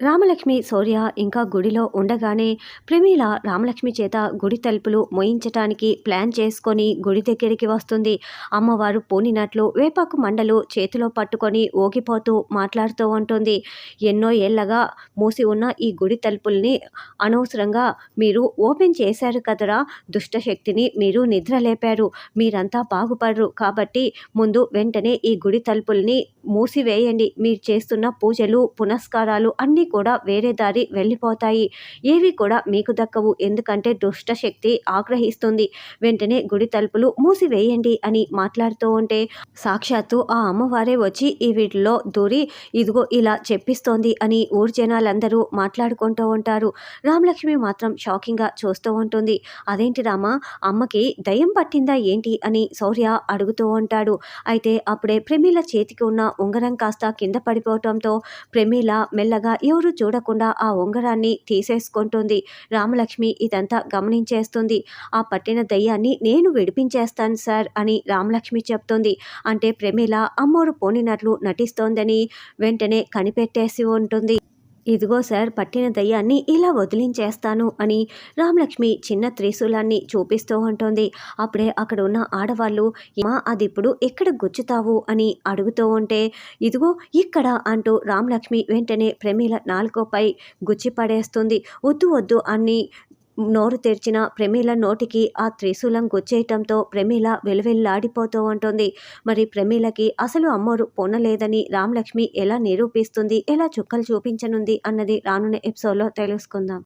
రామలక్ష్మి శౌర్య ఇంకా గుడిలో ఉండగానే ప్రమీల రామలక్ష్మి చేత గుడి తలుపులు మోయించటానికి ప్లాన్ చేసుకొని గుడి దగ్గరికి వస్తుంది. అమ్మవారు పోనినట్లు వేపాకు మండలు చేతిలో పట్టుకొని ఊగిపోతూ మాట్లాడుతూ ఉంటుంది. ఎన్నో ఏళ్ళగా మూసి ఉన్న ఈ గుడి తలుపుల్ని అనవసరంగా మీరు ఓపెన్ చేశారు కదరా. దుష్టశక్తిని మీరు నిద్రలేపారు. మీరంతా బాగుపడరు కాబట్టి ముందు వెంటనే ఈ గుడి తలుపుల్ని మూసివేయండి. మీరు చేస్తున్న పూజలు పునస్కారాలు అన్నీ కూడా వేరే దారి వెళ్ళిపోతాయి. ఏవి కూడా మీకు దక్కవు. ఎందుకంటే దుష్టశక్తి ఆగ్రహిస్తుంది. వెంటనే గుడి తలుపులు మూసివేయండి అని మాట్లాడుతూ ఉంటే సాక్షాత్తు ఆ అమ్మవారే వచ్చి ఈ వీటిలో దూరి ఇదిగో ఇలా చెప్పిస్తోంది అని ఊరు జనాలందరూ మాట్లాడుకుంటూ ఉంటారు. రామలక్ష్మి మాత్రం షాకింగ్గా చూస్తూ ఉంటుంది. అదేంటి రామా అమ్మకి దయ్యం పట్టిందా ఏంటి? అని శౌర్య అడుగుతూ ఉంటాడు. అయితే అప్పుడే ప్రమీల చేతికి ఉన్న ఉంగరం కాస్త కింద పడిపోవటంతో ప్రమీల మెల్లగా ఎవరు చూడకుండా ఆ ఉంగరాన్ని తీసేసుకుంటుంది. రామలక్ష్మి ఇదంతా గమనించేస్తుంది. ఆ పట్టిన దయ్యాన్ని నేను విడిపించేస్తాను సార్ అని రామలక్ష్మి చెప్తుంది. అంటే ప్రమీల అమ్మోరు పోనినట్లు నటిస్తోందని వెంటనే కనిపెట్టేసి ఉంటుంది. ఇదిగో సార్ పట్టిన దయ్యాన్ని ఇలా వదిలించేస్తాను అని రామలక్ష్మి చిన్న త్రిశూలాన్ని చూపిస్తూ ఉంటుంది. అప్పుడే అక్కడ ఉన్న ఆడవాళ్ళు మా అది ఇప్పుడు ఎక్కడ గుచ్చుతావు? అని అడుగుతూ ఉంటే ఇదిగో ఇక్కడ అంటూ రామలక్ష్మి వెంటనే ప్రమీల నాలుకోపై గుచ్చి పడేస్తుంది. వద్దు వద్దు అని నోరు తెరిచిన ప్రమీల నోటికి ఆ త్రిశూలం గుచ్చేయటంతో ప్రమీల వెలువెల్లాడిపోతూ ఉంటుంది. మరి ప్రమీలకి అసలు అమ్మోరు పొనలేదని రామలక్ష్మి ఎలా నిరూపిస్తుంది ఎలా చుక్కలు చూపించనుంది అన్నది రానున్న ఎపిసోడ్లో తెలుసుకుందాం.